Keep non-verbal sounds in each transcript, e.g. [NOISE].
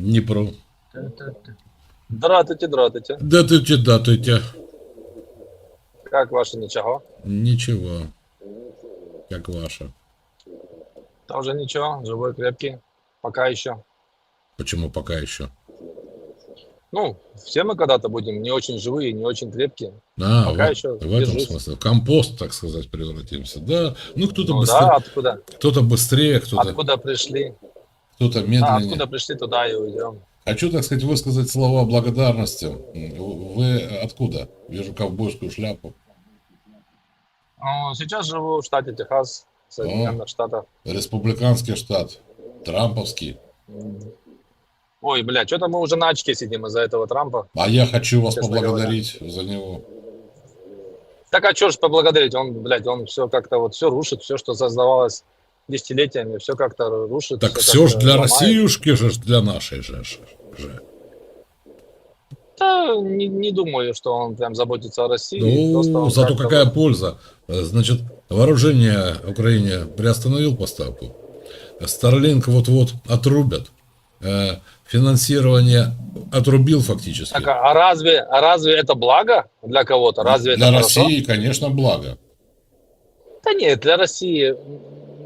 Дніпро. Дратуйте, дратуйте. Датуйте, датуйте. Как ваше ничего? Ничего. Как ваша. Тоже ничего, живой, крепкий. Пока еще. Почему пока еще? Ну, все мы когда-то будем не очень живые, не очень крепкие. А, Пока вот еще в этом держусь. смысле. В компост, так сказать, превратимся. Да. Ну, кто-то Ну быстрее, да, откуда? кто-то быстрее, кто-то, Откуда пришли? Кто-то А, медленнее. откуда пришли, туда и уйдем. Хочу, так сказать, высказать слова благодарности. Вы откуда? Вижу ковбойскую шляпу. Ну, сейчас живу в штате Техас, Соединенных Штатах. Республиканский штат. Трамповский. Ой, блядь, что-то мы уже на очке сидим из-за этого Трампа. А я хочу вас поблагодарить за него. Так а что ж поблагодарить? Он, блядь, он все как-то вот все рушит, все, что создавалось десятилетиями, все как-то рушит. Так все ж как-то для ломает. Россиюшки же, для нашей же. же. Да, не, не думаю, что он прям заботится о России. Ну, зато как-то какая польза. Значит, вооружение Украине приостановил поставку. Старлинг вот-вот отрубят. Э, Финансирование отрубил фактически. Так, а разве, а разве это благо для кого-то? Разве Для это хорошо? России, конечно, благо. Да нет, для России.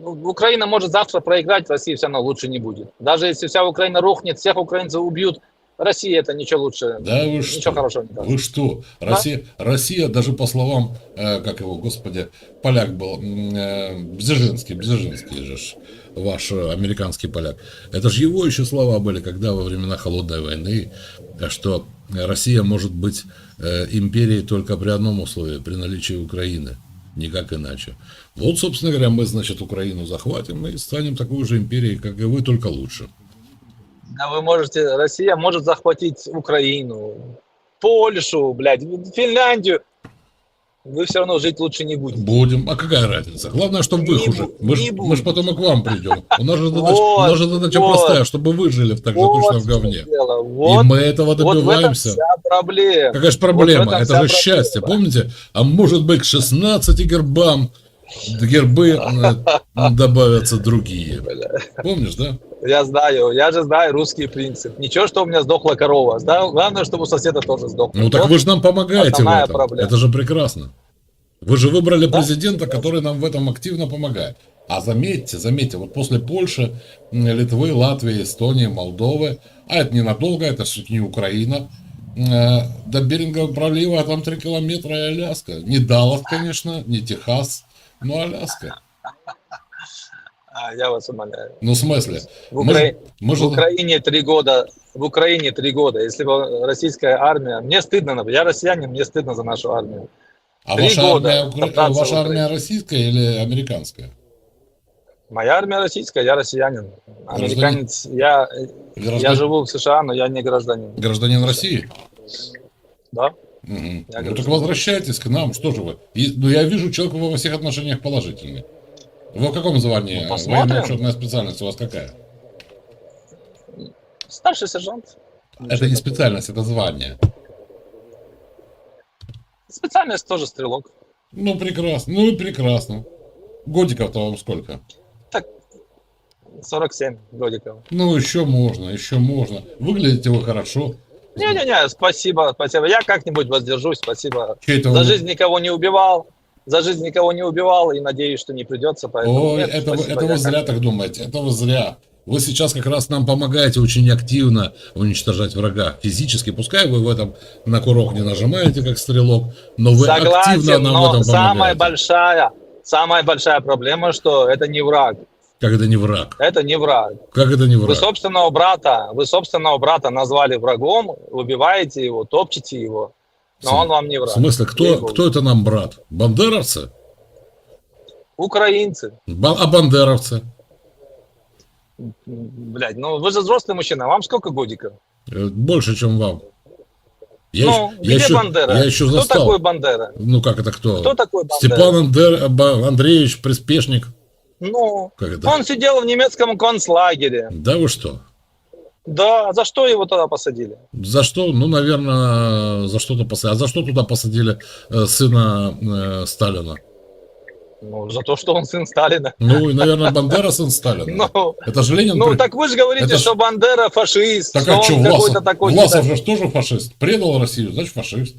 Ну, Украина может завтра проиграть, России все равно лучше не будет. Даже если вся Украина рухнет, всех украинцев убьют, России это ничего лучше, Да вы ничего что? хорошего не даст. Вы что? Россия, Россия даже по словам, э, как его, господи, поляк был, э, Бзежинский, Бзежинский же ж, ваш американский поляк. Это же его еще слова были, когда во времена Холодной войны, что Россия может быть э, империей только при одном условии, при наличии Украины. Никак иначе. Вот, собственно говоря, мы, значит, Украину захватим и станем такой же империей, как и вы, только лучше. Да вы можете, Россия может захватить Украину, Польшу, блядь, Финляндию. Вы все равно жить лучше не будете. Будем. А какая разница? Главное, чтобы вы хуже. Мы же потом и к вам придем. У нас же задача, Вот, у нас же задача вот. простая, чтобы вы жили так же точно в в говне. дело. И Вот, мы этого вот в этом добиваемся. вся проблема. Какая же Вот в проблема? этом Это же проблема. счастье. Помните? А может быть к 16 гербам гербы э, [LAUGHS] добавятся другие. Помнишь, да? Я знаю, я же знаю русский принцип. Ничего, что у меня сдохла корова. Главное, чтобы у соседа тоже сдохла. Ну так Вот вы же нам помогаете в этом. проблема. Это же прекрасно. Вы же выбрали Да, президента, который нам в этом активно помогает. А заметьте, заметьте, вот после Польши, Литвы, Латвии, Эстонии, Молдовы, а это ненадолго, это все-таки не Украина, э, до Берингового пролива, а там 3 километра и Аляска. Не Даллас, конечно, не Техас, но Аляска. А, я вас умоляю. Ну, в смысле? В, Укра- же- мы в Украине три года. В Украине три года. Если бы российская армия, мне стыдно, я россиянин, мне стыдно за нашу армию. А три ваша года армия, укра- ваша армия российская или американская? Моя армия российская, я россиянин. Американец, я, я Граждан- живу в США, но я не гражданин. Гражданин России? Да? Я Ну говорю, так что- возвращайтесь к нам, что же вы? И- ну я вижу, человек во всех отношениях положительный. Вы в каком звании? Ну, посмотрим. Военно-учетная специальность у вас какая? Старший сержант. это не специальность, это звание. Специальность тоже стрелок. Ну прекрасно, ну и прекрасно. Годиков-то вам сколько? Так, 47 годиков. Ну еще можно, еще можно. Выглядите вы хорошо. Не-не-не, спасибо, спасибо. Я как-нибудь воздержусь, спасибо. Это За жизнь никого не убивал. За жизнь никого не убивал и надеюсь, что не придется. Поэтому Ой, нет, это, вы, спасибо, это вы зря так думаете, это вы зря. Вы сейчас как раз нам помогаете очень активно уничтожать врага физически. Пускай вы в этом на курок не нажимаете, как стрелок, но вы активно Согласен, нам в но этом самая помогаете. большая, самая большая проблема, что это не враг. Как это не враг? Это не враг. Как это не Вы враг? собственного брата, вы собственного брата назвали врагом, убиваете его, топчете его, но См- он вам не В враг. смысле, кто, кто это нам брат? Бандеровцы? Украинцы. Ба- а бандеровцы? Блять, ну вы же взрослый мужчина, вам сколько годиков? Э, Больше, чем вам. Я, ну, еще, где я, еще, Бандера? я еще Кто застал. такой Бандера? Ну как это кто? Кто такой Бандера? Степан Андер- Андреевич, приспешник. Ну, это? он сидел в немецком концлагере. Да вы что? Да, за что его туда посадили? За что? Ну, наверное, за что-то посадили. А за что туда посадили э, сына э, Сталина? Ну, за то, что он сын Сталина. Ну, и, наверное, Бандера сын Сталина. [LAUGHS] Ну, Это же Ленин... ну так вы же говорите, Это что Бандера фашист, Так а что, Власов? такой... Власов же тоже фашист. Предал Россию, значит фашист.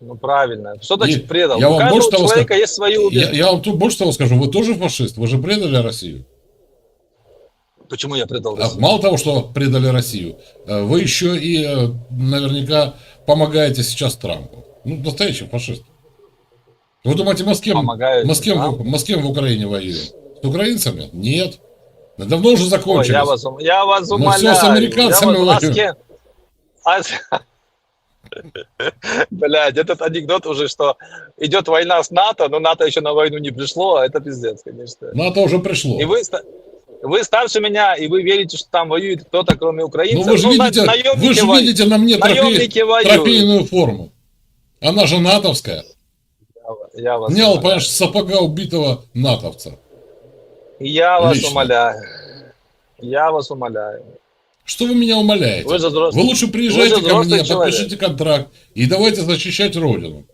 Ну, правильно. Что значит предал? я У вам каждого больше того человека скажу. есть свои Я, убеждения. я вам тут больше того скажу, вы тоже фашист, вы же предали Россию. Почему я предал А Россию? мало того, что предали Россию, э, вы еще и э, наверняка помогаете сейчас Трампу. Ну, настоящий фашист. Вы думаете, мы с кем, Помогаете мы с кем, в- мы с кем в Украине воюем? С украинцами? Нет. Давно уже Ой, закончились. я вас, я вас Мы умоляю. всё с американцами Я вас- а с воюем. кем? А с- [LAUGHS] Блядь, этот анекдот уже, что идет война с НАТО, но НАТО еще на войну не пришло, а это пиздец, конечно. НАТО уже пришло. И вы, вы старше меня, и вы верите, что там воюет кто-то, кроме Ну украинцев. вы же на- видите, вы же воюют. видите на мне воюют. трофейную форму. Она же натовская. Я вас- Я вас, Снял, понимаешь, сапога убитого натовца. я вас Лично. умоляю. Я вас умоляю. Что вы меня умоляете? Вы же взрослый, Вы лучше приезжайте Вы ко мне, человек. подпишите контракт и давайте защищать Родину.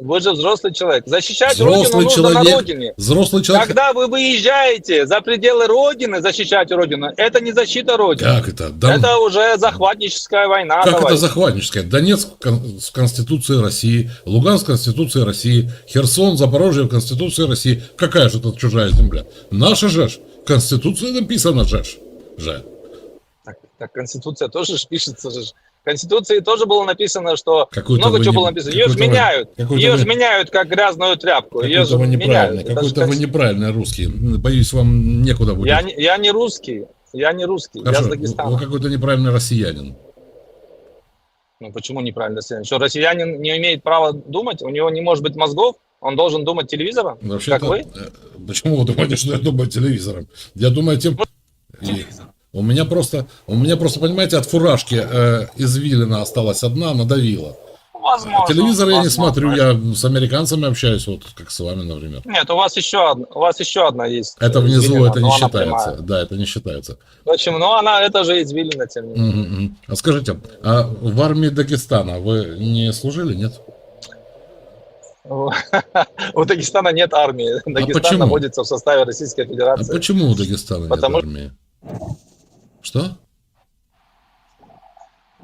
вы же взрослый человек. Защищать Взрослый Родину нужно на человек. Родине. Взрослый человек... Когда вы выезжаете за пределы Родины защищать Родину, это не защита Родины. Как это? Да- Это уже захватническая война. Как это товарищ. захватническое? Донецк в кон- в Конституции России, Луганск в Конституции России, Херсон, Запорожье в Конституции России. Какая же это чужая земля? Наша же. В Конституции написано же. Же. Так, Конституция тоже ж пишется же. В Конституции тоже было написано, что Какой-то много вы чего не- было написано. Ее ж какой-то вы- меняют. Ее ж вы- меняют как грязную тряпку. Ее же вы неправильный, ж какой-то вы конс- неправильный русский. Боюсь, вам некуда будет. я, не, я не русский. Я не русский. я Хорошо, с вы Дагестана. какой-то неправильный россиянин. Ну почему неправильно россиянин? Что россиянин не имеет права думать? У него не может быть мозгов? Он должен думать телевизором? Вообще как вы? Почему вы думаете, что я думаю телевизором? Я думаю тем... И У меня просто, у меня просто, понимаете, от фуражки э, извилина осталась одна, надавила. Возможно. Телевизор я не смотрю, я с американцами общаюсь, вот как с вами, например. Нет, у вас еще одна, у вас еще одна есть. Это внизу, извилина, это не считается. прямая. Да, это не считается. Почему? Ну, она, это же извилина, тем не менее. Мгм. А скажите, а в армии Дагестана вы не служили, нет? [LAUGHS] У Дагестана нет армии. Дагестан А находится в составе Российской А Федерации. почему у Дагестана Потому- нет армии? Что?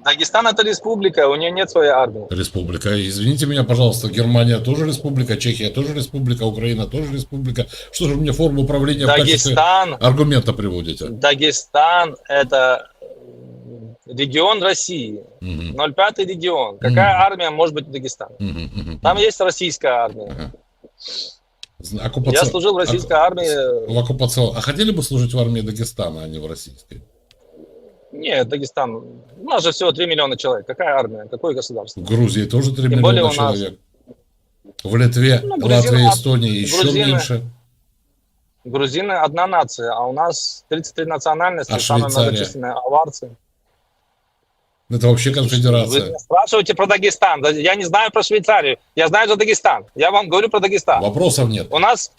Дагестан это республика, у нее нет своей армии. Республика. Извините меня, пожалуйста, Германия тоже республика, Чехия тоже республика, Украина тоже республика. Что же мне форму управления в качестве Дагестан, аргумента приводите? Дагестан это м, регион России. Мгм, 05 регион. Какая Мгм. армия может быть в Дагестане? мгм, мгм. Там есть российская армия. Ага. Зна- Я оккупацион- служил в российской армии. В оккупацион- А хотели бы служить в армии Дагестана, а не в российской? Нет, Дагестан. У нас же всего 3 миллиона человек. Какая армия? Какое государство? В Грузии тоже 3 Тем миллиона нас- человек. В Литве, Ну, грузины- Латвии, Эстонии еще грузины- меньше. Грузины одна нация, а у нас 33 национальности, А самые Швейцария? многочисленные аварцы. Это вообще Вы конфедерация. меня спрашиваете про Дагестан. Да Я не знаю про Швейцарию. Я знаю за Дагестан. Я вам говорю про Дагестан. Вопросов нет. У нас,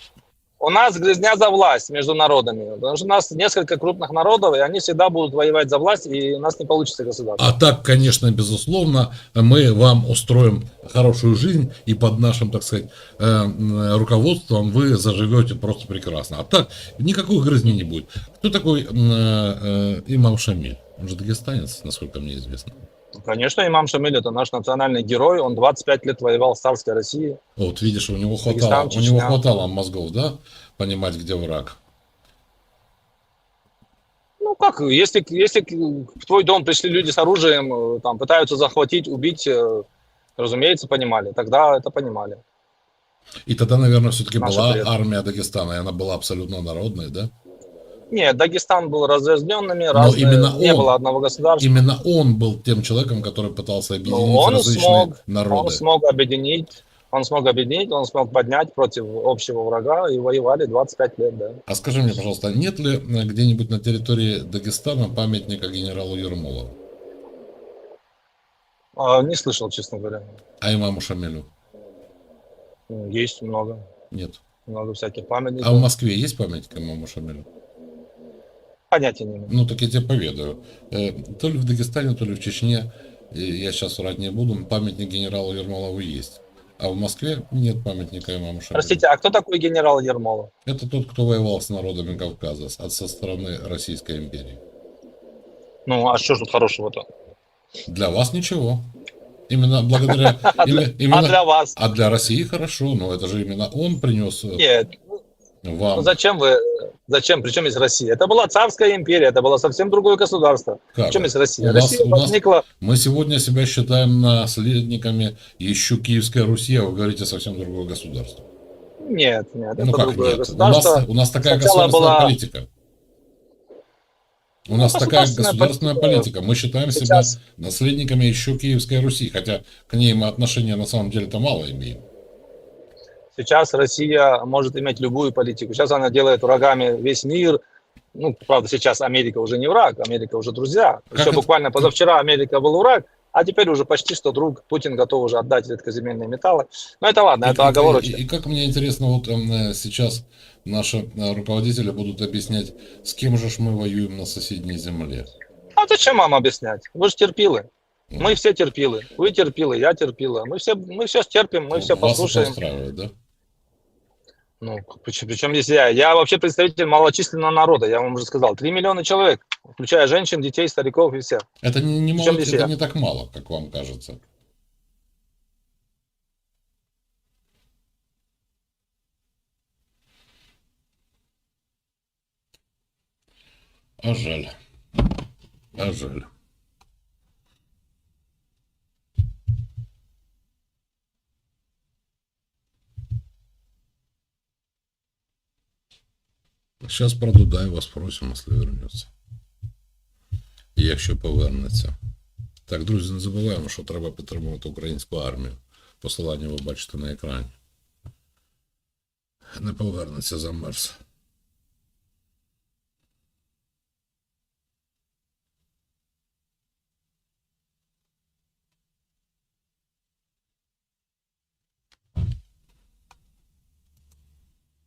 у нас грязня за власть между народами. Потому что у нас несколько крупных народов, и они всегда будут воевать за власть, и у нас не получится государство. А так, конечно, безусловно, мы вам устроим хорошую жизнь, и под нашим, так сказать, э, руководством вы заживете просто прекрасно. А так, никакой грызни не будет. Кто такой э, э, имам Шамиль? Он же дагестанец, насколько мне известно. Конечно, имам Шамиль это наш национальный герой. Он 25 лет воевал в царской России. Вот, видишь, у него хватало, Дагестан, у него хватало мозгов, да, понимать, где враг. Ну как, если, если в твой дом пришли люди с оружием, э, там пытаются захватить, убить, э, разумеется, понимали. Тогда это понимали. И тогда, наверное, все-таки Наши была предки. армия Дагестана, и она была абсолютно народной, да? Нет, Дагестан был разъединенными, разные, именно не он- было одного государства. Именно он был тем человеком, который пытался объединить Ну, он различные смог, народы. Он смог объединить, он смог объединить, он смог поднять против общего врага и воевали 25 лет, да. А скажи мне, пожалуйста, нет ли э, где-нибудь на территории Дагестана памятника генералу Ермолову, А, не слышал, честно говоря. а имаму Шамилю? Есть много, Нет. много всяких памятников. А в Москве есть памятник имаму Шамилю? Понятия не имею. Ну, так я тебе поведаю. Э, То ли в Дагестане, то ли в Чечне, я сейчас врать не буду, памятник генералу Ермолову есть. А в Москве нет памятника имаму Шамилю. Простите, а кто такой генерал Ермолов? Это тот, кто воевал с народами Кавказа, от со стороны Российской империи. Ну, а что ж тут хорошего-то? Для вас ничего. Именно благодаря... [LAUGHS] именно- А для вас? А для России хорошо, но это же именно он принес э, Нет. Ну, вам. зачем вы... Зачем? Причем есть Россия? Это была царская империя, это было совсем другое государство. Как? Причем есть Россия? У Россия у нас- возникла... Мы сегодня себя считаем наследниками еще Киевской Руси, а вы говорите совсем другое государство. Нет, нет, Ну это как другое нет? У нас, государство. у нас такая Сначала государственная была- политика. У нас такая государственная политика. Мы считаем себя Сейчас, наследниками еще Киевской Руси, хотя к ней мы отношения на самом деле-то мало имеем. Сейчас Россия может иметь любую политику. Сейчас она делает врагами весь мир. Ну, правда, сейчас Америка уже не враг, Америка уже друзья. Как Еще это- буквально позавчера Америка был враг, а теперь уже почти что друг. Путин готов уже отдать редкоземельные металлы. Но это ладно, И- это оговорочка. И, и как мне интересно, вот э, сейчас наши э, руководители будут объяснять, с кем же ж мы воюем на соседней земле. А зачем вам объяснять? Вы же терпилы. Мы все терпилы. Вы терпилы, я терпила. Мы все, мы все стерпим, мы все Вас это послушаем. устраивает, да? Ну, причем, здесь я? Я вообще представитель малочисленного народа, я вам уже сказал. Три миллиона человек, включая женщин, детей, стариков и всех. Это не, не, здесь это я? не так мало, как вам кажется. А жаль. А жаль. Зараз про Дудаєва спросимо, якщо вернеться. І якщо повернеться. Так, друзі, не забуваємо, що треба підтримувати українську армію. Посилання ви бачите на екрані. Не повернеться замерз.